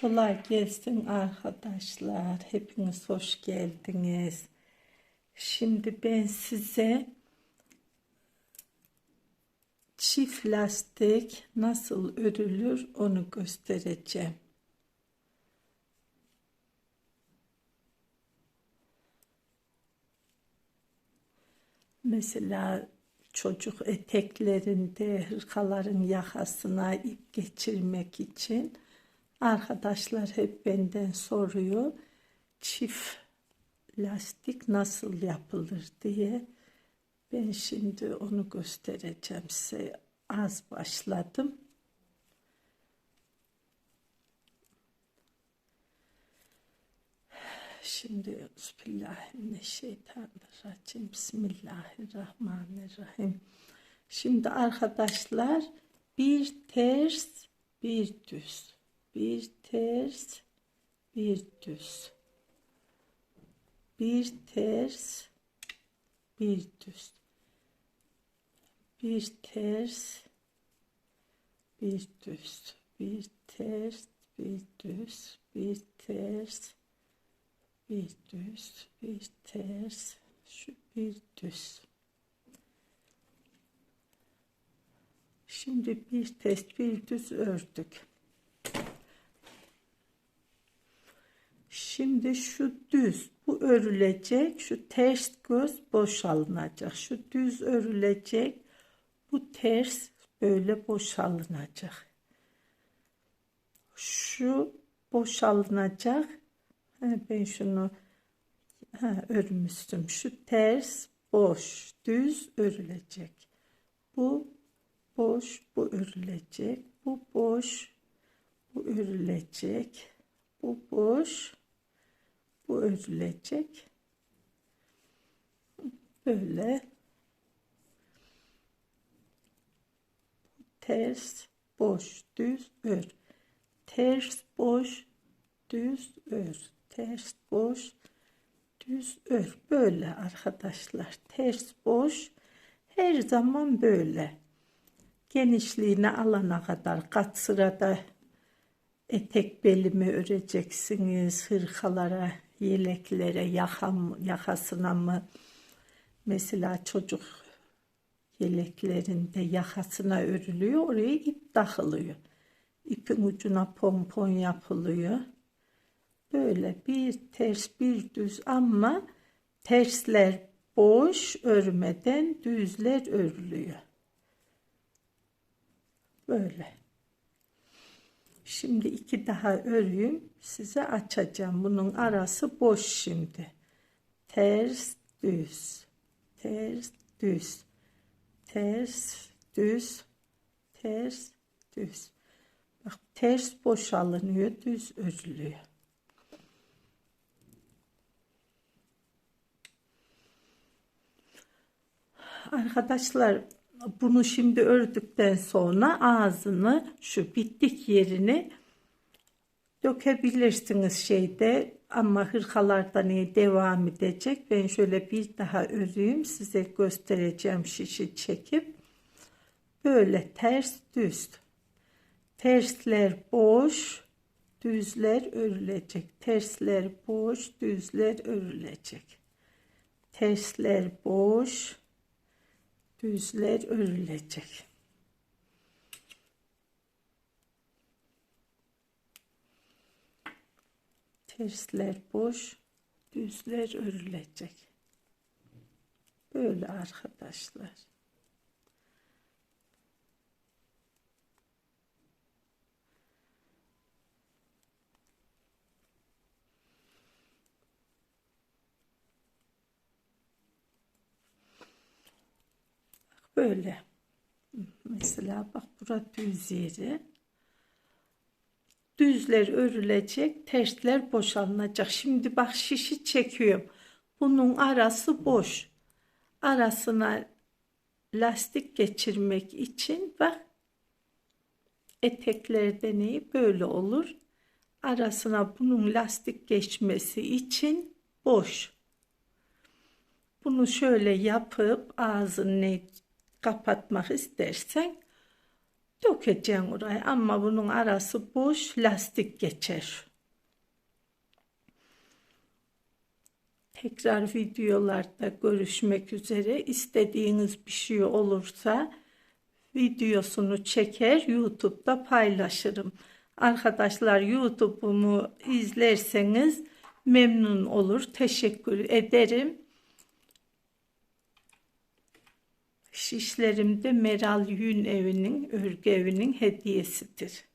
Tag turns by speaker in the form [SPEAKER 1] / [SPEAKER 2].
[SPEAKER 1] Kolay gelsin arkadaşlar. Hepiniz hoş geldiniz. Şimdi ben size çift lastik nasıl örülür onu göstereceğim. Mesela çocuk eteklerinde hırkaların yakasına ip geçirmek için arkadaşlar hep benden soruyor çift lastik nasıl yapılır diye ben şimdi onu göstereceğim size az başladım Şimdi Bismillahirrahmanirrahim. Bismillahirrahmanirrahim. Şimdi arkadaşlar bir ters bir düz. Bir ters bir düz. Bir ters bir düz. Bir ters bir düz. Bir ters bir düz. Bir ters bir düz, bir ters, şu bir düz. Şimdi bir ters, bir düz ördük. Şimdi şu düz, bu örülecek, şu ters göz boşalınacak. Şu düz örülecek, bu ters böyle boşalınacak. Şu boşalınacak, ben şunu ha, örmüştüm. Şu ters, boş, düz örülecek. Bu boş, bu örülecek. Bu boş, bu örülecek. Bu boş, bu örülecek. Böyle. Ters, boş, düz ör. Ters, boş, düz ör. Ters boş düz ör. Böyle arkadaşlar. Ters boş her zaman böyle. Genişliğini alana kadar kat sırada etek belimi öreceksiniz hırkalara yeleklere yakam, yakasına mı mesela çocuk yeleklerinde yakasına örülüyor oraya ip takılıyor ipin ucuna pompon yapılıyor Böyle bir ters bir düz ama tersler boş örmeden düzler örülüyor. Böyle. Şimdi iki daha öreyim. Size açacağım. Bunun arası boş şimdi. Ters düz. Ters düz. Ters düz. Ters düz. Bak ters boşalınıyor, düz örülüyor. Arkadaşlar bunu şimdi ördükten sonra ağzını şu bittik yerini dökebilirsiniz şeyde ama hırkalarda niye devam edecek. Ben şöyle bir daha öreyim size göstereceğim şişi çekip. Böyle ters düz. Tersler boş, düzler örülecek. Tersler boş, düzler örülecek. Tersler boş, düzler örülecek. Tersler boş, düzler örülecek. Böyle arkadaşlar. Böyle. Mesela bak bura düz yeri. Düzler örülecek, tersler boşalınacak. Şimdi bak şişi çekiyorum. Bunun arası boş. Arasına lastik geçirmek için bak etekler deneyi böyle olur. Arasına bunun lastik geçmesi için boş. Bunu şöyle yapıp ağzını kapatmak istersen Dökeceğim oraya ama bunun arası boş lastik geçer. Tekrar videolarda görüşmek üzere. İstediğiniz bir şey olursa videosunu çeker YouTube'da paylaşırım. Arkadaşlar YouTube'umu izlerseniz memnun olur. Teşekkür ederim. Şişlerim de Meral Yün evinin, örgü evinin hediyesidir.